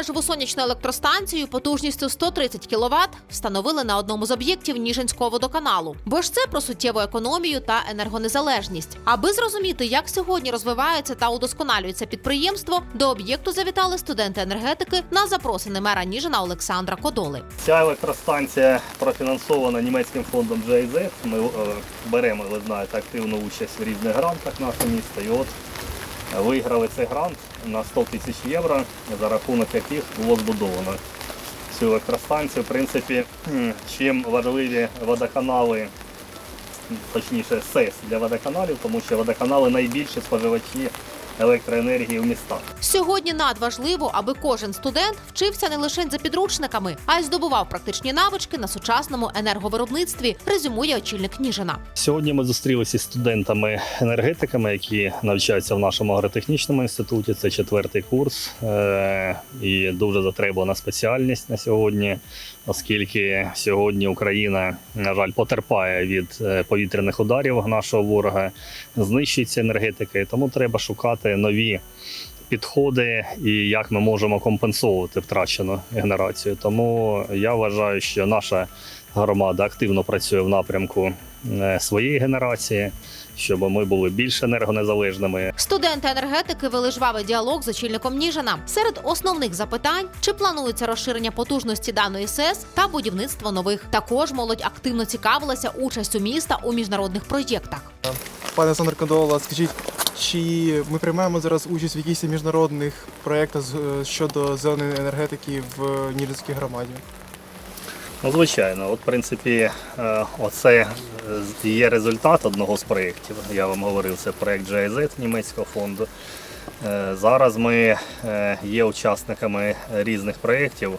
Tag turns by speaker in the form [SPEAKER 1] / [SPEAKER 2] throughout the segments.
[SPEAKER 1] Мережеву сонячну електростанцію потужністю 130 кВт встановили на одному з об'єктів Ніжинського водоканалу. Бо ж це про суттєву економію та енергонезалежність. Аби зрозуміти, як сьогодні розвивається та удосконалюється підприємство, до об'єкту завітали студенти енергетики на запросини мера Ніжина Олександра Кодоли.
[SPEAKER 2] Ця електростанція профінансована німецьким фондом GIZ. Ми е, беремо, ви знаєте, активну участь в різних грантах наше місто. І от виграли цей грант на 100 тисяч євро, за рахунок яких було збудовано цю електростанцію. В принципі, чим важливі водоканали, точніше СЕС для водоканалів, тому що водоканали найбільші споживачі електроенергії в містах.
[SPEAKER 1] Сьогодні надважливо, аби кожен студент вчився не лише за підручниками, а й здобував практичні навички на сучасному енерговиробництві. Резюмує очільник Ніжина.
[SPEAKER 2] Сьогодні ми зустрілися з студентами-енергетиками, які навчаються в нашому агротехнічному інституті. Це четвертий курс е, і дуже затребувана спеціальність на сьогодні, оскільки сьогодні Україна, на жаль, потерпає від е, повітряних ударів нашого ворога, знищується енергетика, і тому треба шукати нові. Підходи і як ми можемо компенсувати втрачену генерацію. Тому я вважаю, що наша громада активно працює в напрямку е, своєї генерації, щоб ми були більш енергонезалежними.
[SPEAKER 1] Студенти енергетики вели жвавий діалог з очільником Ніжина. Серед основних запитань чи планується розширення потужності даної СЕС та будівництво нових. Також молодь активно цікавилася участю міста у міжнародних проєктах.
[SPEAKER 3] Пане Олександр Кандола, скажіть, чи ми приймаємо зараз участь в якихось міжнародних проєктах е, щодо зеленої енергетики в Ніжинській громаді?
[SPEAKER 2] Ну, звичайно, от в принципі, е, оце е, є результат одного з проєктів. Я вам говорив, це проєкт GIZ німецького фонду. Зараз ми є учасниками різних проєктів.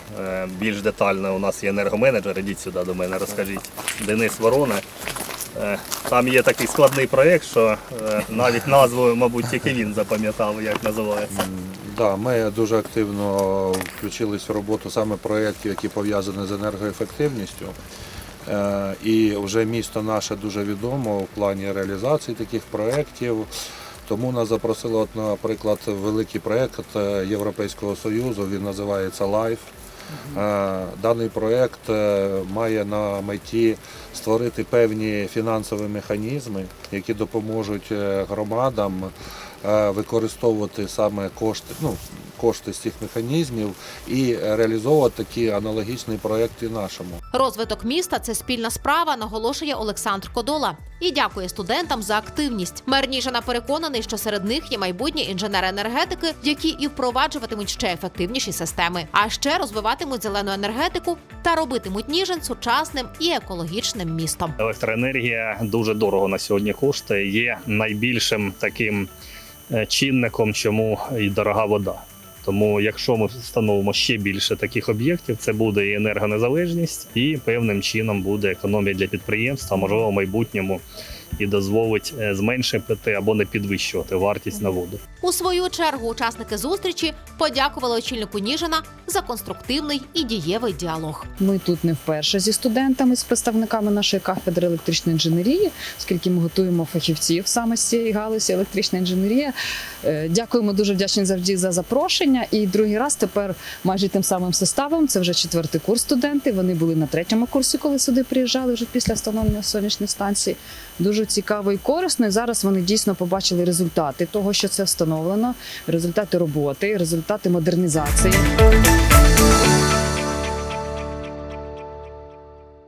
[SPEAKER 2] Більш детально у нас є енергоменеджер. Ідіть сюди до мене, розкажіть. Денис Ворона. Е, Там є такий складний проєкт, що е, навіть назву, мабуть, тільки він запам'ятав, як називається.
[SPEAKER 4] Да, ми дуже активно включились в роботу саме проєктів, які пов'язані з енергоефективністю. Е, І вже місто наше дуже відомо в плані реалізації таких проєктів. Тому нас запросили, наприклад, великий проєкт Європейського Союзу, він називається LIFE. Е, Даний проєкт е, має на меті створити певні фінансові механізми, які допоможуть е, громадам використовувати саме кошти, ну, кошти з цих механізмів і реалізовувати такі аналогічні проєкти нашому.
[SPEAKER 1] Розвиток міста це спільна справа, наголошує Олександр Кодола. І дякує студентам за активність. Мер Ніжина переконаний, що серед них є майбутні інженери енергетики, які і впроваджуватимуть ще ефективніші системи, а ще розвиватимуть зелену енергетику та робитимуть Ніжин сучасним і екологічним містом.
[SPEAKER 2] Електроенергія дуже дорого на сьогодні коштує. Є найбільшим таким е, чинником, чому і дорога вода. Тому, якщо ми встановимо ще більше таких об'єктів, це буде і енергонезалежність, і певним чином буде економія для підприємства, можливо, в майбутньому і дозволить е, зменшити або не підвищувати вартість на воду.
[SPEAKER 1] У свою чергу учасники зустрічі подякували очільнику Ніжина за конструктивний і дієвий діалог.
[SPEAKER 5] Ми тут не вперше зі студентами, з представниками нашої кафедри електричної інженерії, оскільки ми готуємо фахівців саме з цієї галузі електрична інженерія. Е, Дякуємо дуже вдячні завжди за запрошення. І другий раз тепер майже тим самим составом. Це вже четвертий курс студенти. Вони були на третьому курсі, коли сюди приїжджали вже після встановлення сонячної станції. Дуже цікаво і корисно. І зараз вони дійсно побачили результати того, що це встановлено, результати роботи, результати модернізації.